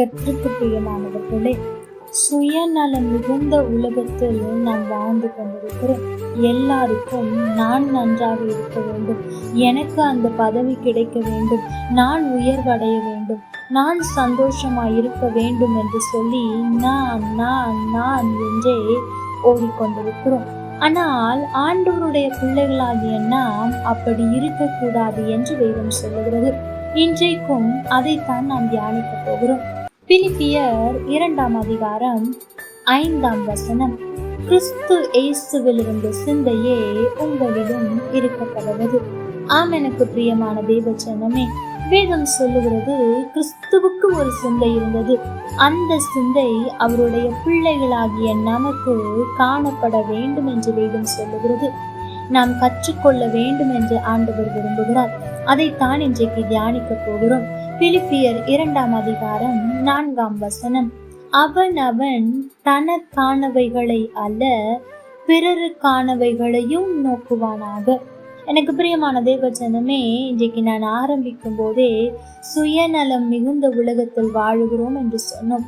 கற்றுக்கு பிரியமானவர்களே சுயநலம் மிகுந்த உலகத்தில் நாம் வாழ்ந்து கொண்டிருக்கிறோம். எல்லாருக்கும் நான் நன்றாக இருக்க வேண்டும். எனக்கு அந்த பதவி கிடைக்க வேண்டும். நான் உயர்வடைய வேண்டும். நான் சந்தோஷமாக இருக்க வேண்டும் என்று சொல்லி நான் நான் நான் என்றே ஓடிக்கொண்டிருக்கிறோம். ஆனால் ஆண்டவருடைய பிள்ளைகளாகிய நாம் அப்படி இருக்கக்கூடாது என்று வேதம் சொல்லுகிறது. இன்றைக்கும் அதைத்தான் நாம் தியானிக்க போகிறோம். பிலிப்பியர் இரண்டாம் அதிகாரம் ஐந்தாம் வசனம். கிறிஸ்து இயேசுவில் இருந்த சிந்தையே உங்களிலும் இருக்கப்படுவது ஆம் எனக்கு பிரியமான தேவச்சனமே வேதம் சொல்லுகிறது கிறிஸ்துவுக்கு ஒரு சிந்தை இருந்தது. அந்த சிந்தை அவருடைய பிள்ளைகளாகிய நமக்கு காணப்பட வேண்டும் என்று வேதம் சொல்லுகிறது. நாம் கற்றுக்கொள்ள வேண்டும் என்று ஆண்டவர் விரும்புகிறார். அதைத்தான் இன்றைக்கு தியானிக்க போகிறோம். பிலிப்பியர் இரண்டாம் அதிகாரம் நான்காம் வசனம். அவன் அவன் தனக்கானவைகளை அல்ல பிறருக்கானவைகளையும் நோக்குவானாக. எனக்கு பிரியமான தேவச்சனமே இன்றைக்கு நான் ஆரம்பிக்கும் போதே சுயநலம் மிகுந்த உலகத்தில் வாழுகிறோம் என்று சொன்னோம்.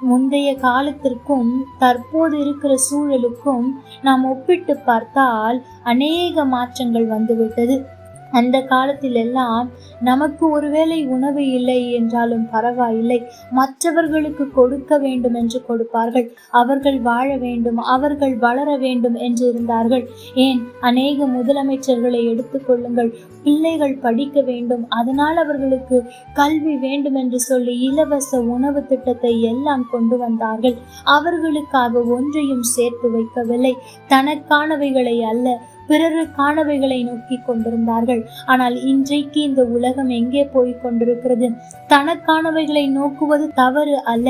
முந்தைய காலத்திற்கும் தற்போது இருக்கிற சூழலுக்கும் நாம் ஒப்பிட்டு பார்த்தால் அநேக மாற்றங்கள் வந்துவிட்டது. அந்த காலத்தில் எல்லாம் நமக்கு ஒருவேளை உணவு இல்லை என்றாலும் பரவாயில்லை. மற்றவர்களுக்கு கொடுக்க வேண்டும் என்று கொடுப்பார்கள். அவர்கள் வாழ வேண்டும் அவர்கள் வளர வேண்டும் என்று இருந்தார்கள். ஏன்? அநேக முதலமைச்சர்களை எடுத்துக்கொள்ளுங்கள் பிள்ளைகள் படிக்க வேண்டும். அதனால் அவர்களுக்கு கல்வி வேண்டும் என்று சொல்லி இலவச உணவு திட்டத்தை எல்லாம் கொண்டு வந்தார்கள். அவர்களுக்காக ஒன்றையும் சேர்த்து வைக்கவில்லை. தனக்கானவைகளை அல்ல பிறருக்கானவைகளை நோக்கி கொண்டிருந்தார்கள். ஆனால் இன்றைக்கு இந்த உலகம் எங்கே போய் கொண்டிருக்கிறது? தனக்கானவைகளை நோக்குவது தவறு அல்ல.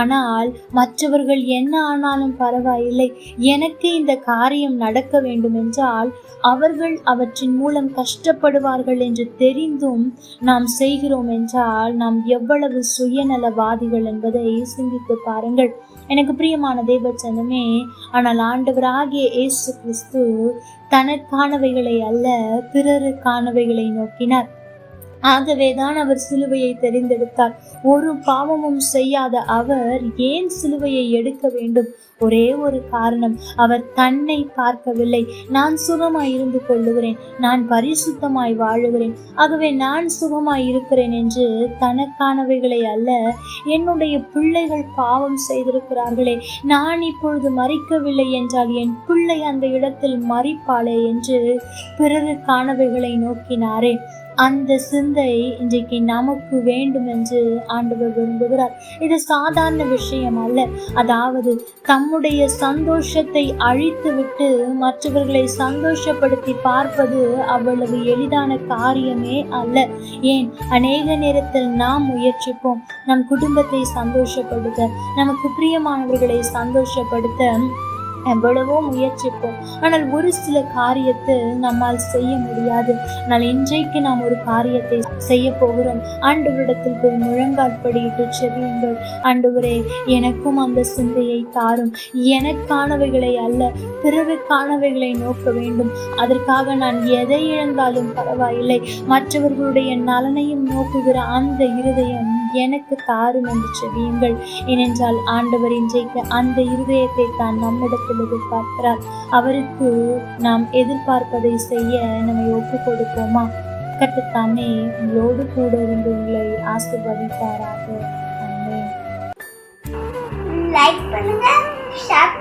ஆனால் மற்றவர்கள் என்ன ஆனாலும் பரவாயில்லை. எனக்கு இந்த காரியம் நடக்க வேண்டும் என்றால் அவர்கள் அவற்றின் மூலம் கஷ்டப்படுவார்கள் என்று தெரிந்தும் நாம் செய்கிறோம் என்றால் நாம் எவ்வளவு சுயநலவாதிகள் என்பதை சிந்தித்து பாருங்கள். எனக்கு பிரியமான தேவச்சனமே ஆனால் ஆண்டவராகிய இயேசு கிறிஸ்து தனக்கானவைகளை அல்ல பிறருக்கானவைகளை நோக்கினார். ஆகவேதான் அவர் சிலுவையை தெரிந்தெடுத்தார். ஒரு பாவமும் செய்யாத அவர் ஏன் சிலுவையை எடுக்க வேண்டும்? ஒரே ஒரு காரணம் அவர் தன்னை பார்க்கவில்லை. நான் சுகமாய் இருந்து கொள்ளுகிறேன். நான் பரிசுத்தமாய் வாழுகிறேன். ஆகவே நான் சுகமாய் இருக்கிறேன் என்று தனக்கானவைகளை அல்ல என்னுடைய பிள்ளைகள் பாவம் செய்திருக்கிறார்களே. நான் இப்பொழுது மறிக்கவில்லை என்றால் என் பிள்ளை அந்த இடத்தில் மறிப்பாளே என்று பிறருக்கானவைகளை நோக்கினாரே. அந்த சிந்த இன்றைக்கு நமக்கு வேண்டும் என்று ஆண்டவர் விரும்புகிறார். இது சாதாரண விஷயம் அல்ல. அதாவது தம்முடைய சந்தோஷத்தை அழித்துவிட்டு மற்றவர்களை சந்தோஷப்படுத்தி பார்ப்பது அவ்வளவு எளிதான காரியமே அல்ல. ஏன்? அநேக நேரத்தில் நாம் முயற்சிப்போம். நம் குடும்பத்தை சந்தோஷப்படுத்த நமக்கு பிரியமானவர்களை சந்தோஷப்படுத்த எவ்வளவோ முயற்சிப்போம். ஆனால் ஒரு சில காரியத்தை நம்மால் செய்ய முடியாது. ஆனால் இன்றைக்கு நாம் ஒரு காரியத்தை செய்ய போகிறோம். ஆண்டவரிடத்தில் போய் முழங்காட்படியிட்டு செவியுங்கள் ஆண்டவரே எனக்கும் அந்த சிந்தையை தாரும். எனக்கானவைகளை அல்ல பிறருக்கானவைகளை நோக்க வேண்டும். அதற்காக நான் எதை இழந்தாலும் பரவாயில்லை. மற்றவர்களுடைய நலனையும் நோக்குகிற அந்த இருதயம் எனக்கு தாரும் என்று செவியுங்கள் ஏனென்றால் ஆண்டவர் இன்றைக்கு அந்த இருதயத்தை தான் நம்மிடத்தில் எதிர்பார்க்கிறார். அவருக்கு நாம் எதிர்பார்ப்பதை செய்ய நம்மை ஒப்பு கொடுப்போமா? கட்டுத்தாமே உங்களோடு கூட இருந்து உங்களை ஆசிர்வதிப்பாராக. லைக் பண்ணுங்க ஷேர்